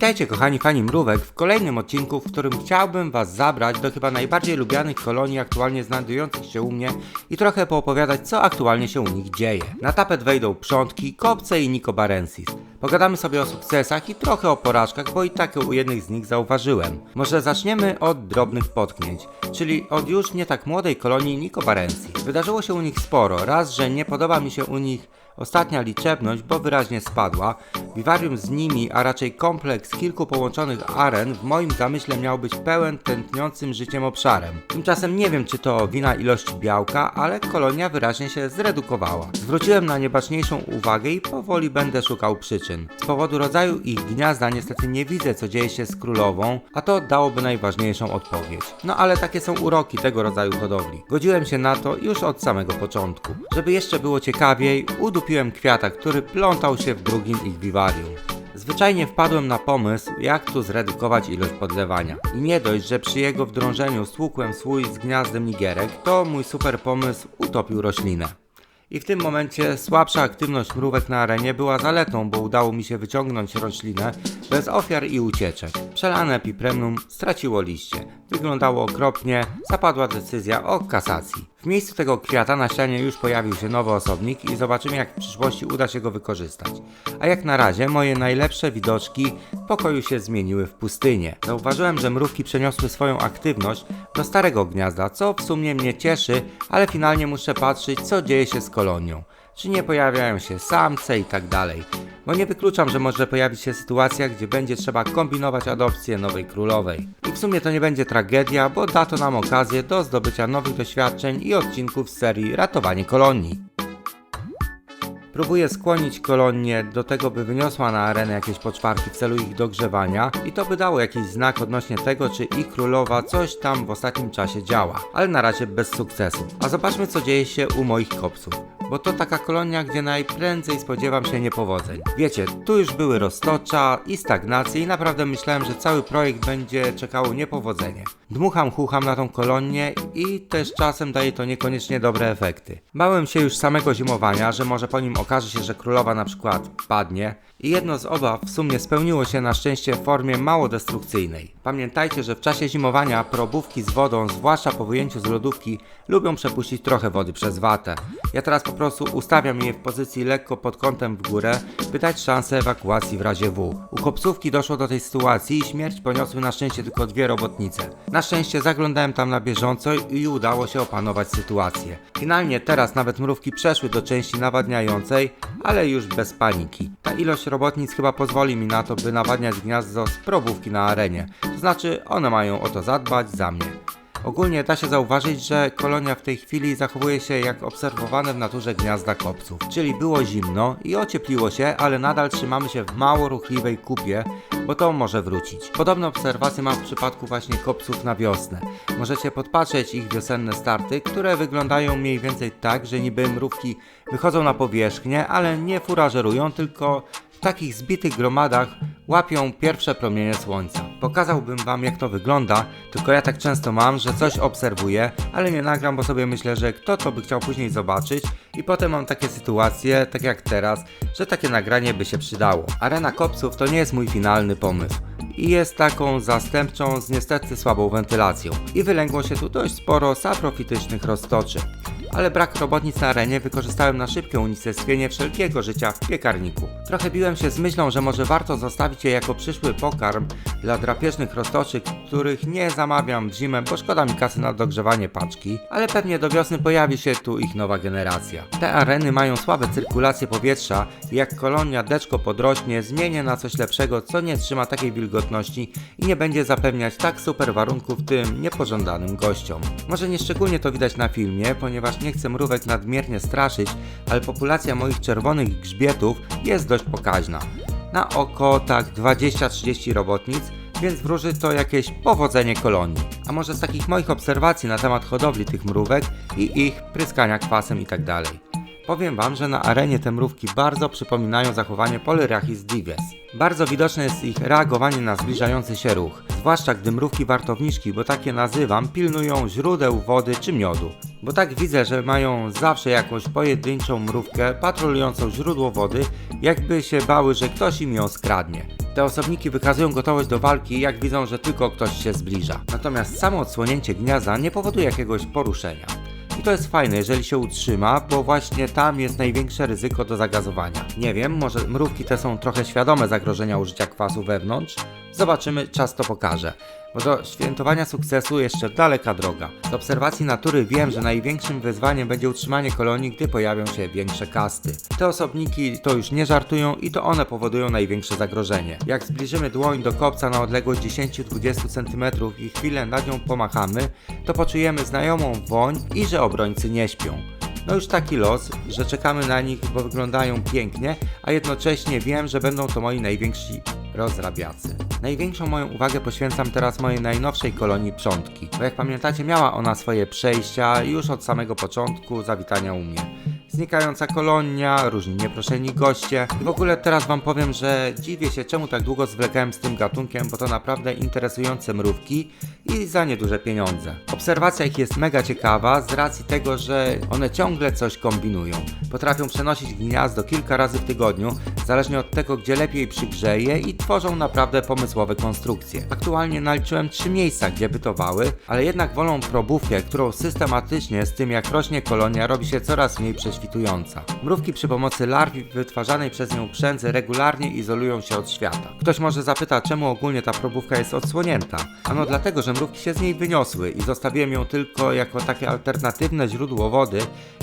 Witajcie kochani fani mrówek w kolejnym odcinku, w którym chciałbym was zabrać do chyba najbardziej lubianych kolonii aktualnie znajdujących się u mnie i trochę poopowiadać co aktualnie się u nich dzieje. Na tapet wejdą przątki, kopce i nikobarensis. Pogadamy sobie o sukcesach i trochę o porażkach, bo i tak u jednych z nich zauważyłem. Może zaczniemy od drobnych potknięć, czyli od już nie tak młodej kolonii nikobarensis. Wydarzyło się u nich sporo, raz, że nie podoba mi się u nich Ostatnia liczebność, bo wyraźnie spadła. Wiwarium z nimi, a raczej kompleks kilku połączonych aren w moim zamyśle miał być pełen tętniącym życiem obszarem. Tymczasem nie wiem czy to wina ilości białka, ale kolonia wyraźnie się zredukowała. Zwróciłem na niebaczniejszą uwagę i powoli będę szukał przyczyn. Z powodu rodzaju ich gniazda niestety nie widzę co dzieje się z królową, a to dałoby najważniejszą odpowiedź. No ale takie są uroki tego rodzaju hodowli. Godziłem się na to już od samego początku. Żeby jeszcze było ciekawiej, udupiłem kupiłem kwiata, który plątał się w drugim ich wiwarium. Zwyczajnie wpadłem na pomysł, jak tu zredukować ilość podlewania. I nie dość, że przy jego wdrążeniu stłukłem słój z gniazdem nigerek, to mój super pomysł utopił roślinę. I w tym momencie słabsza aktywność mrówek na arenie była zaletą, bo udało mi się wyciągnąć roślinę bez ofiar i ucieczek. Przelane epipremnum straciło liście. Wyglądało okropnie, zapadła decyzja o kasacji. W miejscu tego kwiata na ścianie już pojawił się nowy osobnik i zobaczymy jak w przyszłości uda się go wykorzystać. A jak na razie moje najlepsze widoczki w pokoju się zmieniły w pustynię. Zauważyłem, że mrówki przeniosły swoją aktywność do starego gniazda, co w sumie mnie cieszy, ale finalnie muszę patrzeć co dzieje się z kolonią. Czy nie pojawiają się samce i tak dalej bo nie wykluczam, że może pojawić się sytuacja, gdzie będzie trzeba kombinować adopcję nowej królowej. I w sumie to nie będzie tragedia, bo da to nam okazję do zdobycia nowych doświadczeń i odcinków z serii Ratowanie kolonii. Próbuję skłonić kolonię do tego, by wyniosła na arenę jakieś poczwarki w celu ich dogrzewania i to by dało jakiś znak odnośnie tego, czy ich królowa coś tam w ostatnim czasie działa, ale na razie bez sukcesu. A zobaczmy co dzieje się u moich kopców bo to taka kolonia, gdzie najprędzej spodziewam się niepowodzeń. Wiecie, tu już były roztocza i stagnacje i naprawdę myślałem, że cały projekt będzie czekało niepowodzenie. Dmucham, chucham na tą kolonię i też czasem daje to niekoniecznie dobre efekty. Bałem się już samego zimowania, że może po nim okaże się, że królowa na przykład padnie i jedno z obaw w sumie spełniło się na szczęście w formie mało destrukcyjnej. Pamiętajcie, że w czasie zimowania probówki z wodą, zwłaszcza po wyjęciu z lodówki, lubią przepuścić trochę wody przez watę. Ja teraz po prostu ustawiam je w pozycji lekko pod kątem w górę, by dać szansę ewakuacji w razie W. U kopcówki doszło do tej sytuacji i śmierć poniosły na szczęście tylko dwie robotnice. Na szczęście zaglądałem tam na bieżąco i udało się opanować sytuację. Finalnie teraz nawet mrówki przeszły do części nawadniającej, ale już bez paniki. Ta ilość robotnic chyba pozwoli mi na to, by nawadniać gniazdo z probówki na arenie. To znaczy, one mają o to zadbać za mnie. Ogólnie da się zauważyć, że kolonia w tej chwili zachowuje się jak obserwowane w naturze gniazda kopców. Czyli było zimno i ociepliło się, ale nadal trzymamy się w mało ruchliwej kupie, bo to może wrócić. Podobne obserwacje mam w przypadku właśnie kopców na wiosnę. Możecie podpatrzeć ich wiosenne starty, które wyglądają mniej więcej tak, że niby mrówki wychodzą na powierzchnię, ale nie furażerują, tylko w takich zbitych gromadach łapią pierwsze promienie słońca. Pokazałbym wam jak to wygląda, tylko ja tak często mam, że coś obserwuję, ale nie nagram, bo sobie myślę, że kto to by chciał później zobaczyć i potem mam takie sytuacje, tak jak teraz, że takie nagranie by się przydało. Arena Kopców to nie jest mój finalny pomysł i jest taką zastępczą z niestety słabą wentylacją. I wylęgło się tu dość sporo saprofitycznych roztoczy ale brak robotnic na arenie wykorzystałem na szybkie unicestwienie wszelkiego życia w piekarniku. Trochę biłem się z myślą, że może warto zostawić je jako przyszły pokarm dla drapieżnych roztoczy, których nie zamawiam w zimę, bo szkoda mi kasy na dogrzewanie paczki, ale pewnie do wiosny pojawi się tu ich nowa generacja. Te areny mają słabe cyrkulację powietrza i jak kolonia deczko podrośnie, zmienię na coś lepszego, co nie trzyma takiej wilgotności i nie będzie zapewniać tak super warunków tym niepożądanym gościom. Może nie szczególnie to widać na filmie, ponieważ nie chcę mrówek nadmiernie straszyć, ale populacja moich czerwonych grzbietów jest dość pokaźna. Na oko tak 20-30 robotnic, więc wróży to jakieś powodzenie kolonii. A może z takich moich obserwacji na temat hodowli tych mrówek i ich pryskania kwasem itd. Tak Powiem Wam, że na arenie te mrówki bardzo przypominają zachowanie Polyrachis dives. Bardzo widoczne jest ich reagowanie na zbliżający się ruch, zwłaszcza gdy mrówki wartowniczki, bo takie nazywam, pilnują źródeł wody czy miodu. Bo tak widzę, że mają zawsze jakąś pojedynczą mrówkę patrolującą źródło wody, jakby się bały, że ktoś im ją skradnie. Te osobniki wykazują gotowość do walki, jak widzą, że tylko ktoś się zbliża. Natomiast samo odsłonięcie gniazda nie powoduje jakiegoś poruszenia. I to jest fajne, jeżeli się utrzyma, bo właśnie tam jest największe ryzyko do zagazowania. Nie wiem, może mrówki te są trochę świadome zagrożenia użycia kwasu wewnątrz? Zobaczymy, czas to pokaże. Bo do świętowania sukcesu jeszcze daleka droga. Z obserwacji natury wiem, że największym wyzwaniem będzie utrzymanie kolonii, gdy pojawią się większe kasty. Te osobniki to już nie żartują i to one powodują największe zagrożenie. Jak zbliżymy dłoń do kopca na odległość 10-20 cm i chwilę nad nią pomachamy, to poczujemy znajomą woń i że obrońcy nie śpią. No już taki los, że czekamy na nich, bo wyglądają pięknie, a jednocześnie wiem, że będą to moi najwięksi rozrabiacy. Największą moją uwagę poświęcam teraz mojej najnowszej kolonii przątki, bo jak pamiętacie miała ona swoje przejścia już od samego początku zawitania u mnie. Znikająca kolonia, różni nieproszeni goście. W ogóle teraz wam powiem, że dziwię się czemu tak długo zwlekałem z tym gatunkiem, bo to naprawdę interesujące mrówki i za nieduże pieniądze. Obserwacja ich jest mega ciekawa z racji tego, że one ciągle coś kombinują. Potrafią przenosić gniazdo kilka razy w tygodniu, zależnie od tego, gdzie lepiej przygrzeje i tworzą naprawdę pomysłowe konstrukcje. Aktualnie naliczyłem trzy miejsca, gdzie bytowały, ale jednak wolą probówkę, którą systematycznie z tym jak rośnie kolonia robi się coraz mniej prześwitująca. Mrówki przy pomocy larwi wytwarzanej przez nią przędzy regularnie izolują się od świata. Ktoś może zapyta, czemu ogólnie ta probówka jest odsłonięta. Ano dlatego, że mrówki się z niej wyniosły i zostawiłem ją tylko jako takie alternatywne źródło wody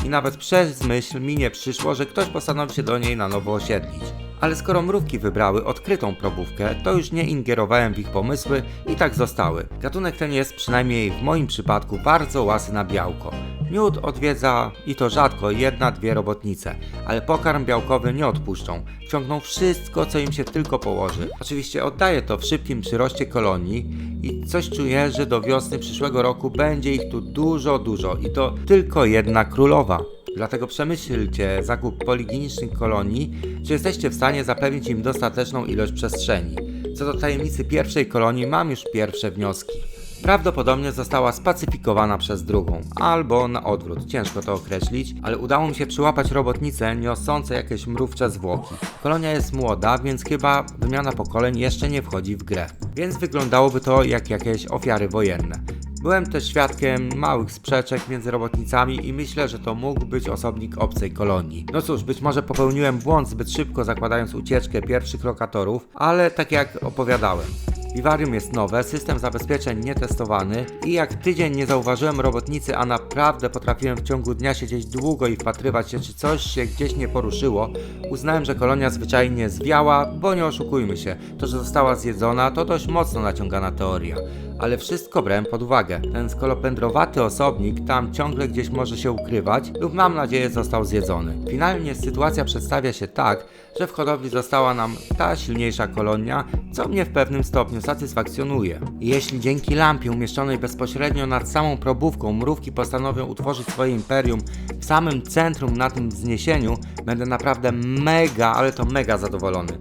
i nawet przez myśl mi nie przyszło, że ktoś postanowi się do niej na nowo osiedlić. Ale skoro mrówki wybrały odkrytą probówkę, to już nie ingerowałem w ich pomysły i tak zostały. Gatunek ten jest, przynajmniej w moim przypadku, bardzo łasy na białko. Miód odwiedza i to rzadko jedna, dwie robotnice, ale pokarm białkowy nie odpuszczą. Ciągną wszystko, co im się tylko położy. Oczywiście oddaję to w szybkim przyroście kolonii i coś czuję, że do wiosny przyszłego roku będzie ich tu dużo, dużo i to tylko jedna królowa. Dlatego przemyślcie zakup poliginicznych kolonii, czy jesteście w stanie zapewnić im dostateczną ilość przestrzeni. Co do tajemnicy pierwszej kolonii, mam już pierwsze wnioski. Prawdopodobnie została spacyfikowana przez drugą, albo na odwrót, ciężko to określić, ale udało mi się przyłapać robotnice niosące jakieś mrówcze zwłoki. Kolonia jest młoda, więc chyba wymiana pokoleń jeszcze nie wchodzi w grę. Więc wyglądałoby to jak jakieś ofiary wojenne. Byłem też świadkiem małych sprzeczek między robotnicami i myślę, że to mógł być osobnik obcej kolonii. No cóż, być może popełniłem błąd zbyt szybko zakładając ucieczkę pierwszych lokatorów, ale tak jak opowiadałem. Vivarium jest nowe, system zabezpieczeń nietestowany i jak tydzień nie zauważyłem robotnicy, a naprawdę potrafiłem w ciągu dnia siedzieć długo i wpatrywać się, czy coś się gdzieś nie poruszyło, uznałem, że kolonia zwyczajnie zwiała, bo nie oszukujmy się, to, że została zjedzona, to dość mocno naciągana teoria. Ale wszystko brałem pod uwagę. Ten skolopendrowaty osobnik tam ciągle gdzieś może się ukrywać lub mam nadzieję został zjedzony. Finalnie sytuacja przedstawia się tak, że w hodowli została nam ta silniejsza kolonia, co mnie w pewnym stopniu satysfakcjonuje. Jeśli dzięki lampie umieszczonej bezpośrednio nad samą probówką mrówki postanowią utworzyć swoje imperium w samym centrum na tym wzniesieniu, będę naprawdę mega, ale to mega zadowolony.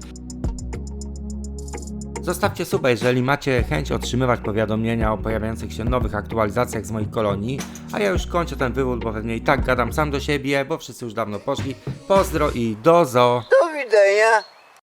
Zostawcie suba, jeżeli macie chęć otrzymywać powiadomienia o pojawiających się nowych aktualizacjach z moich kolonii, a ja już kończę ten wywód, bo pewnie i tak gadam sam do siebie, bo wszyscy już dawno poszli. Pozdro i do zo! Do widzenia.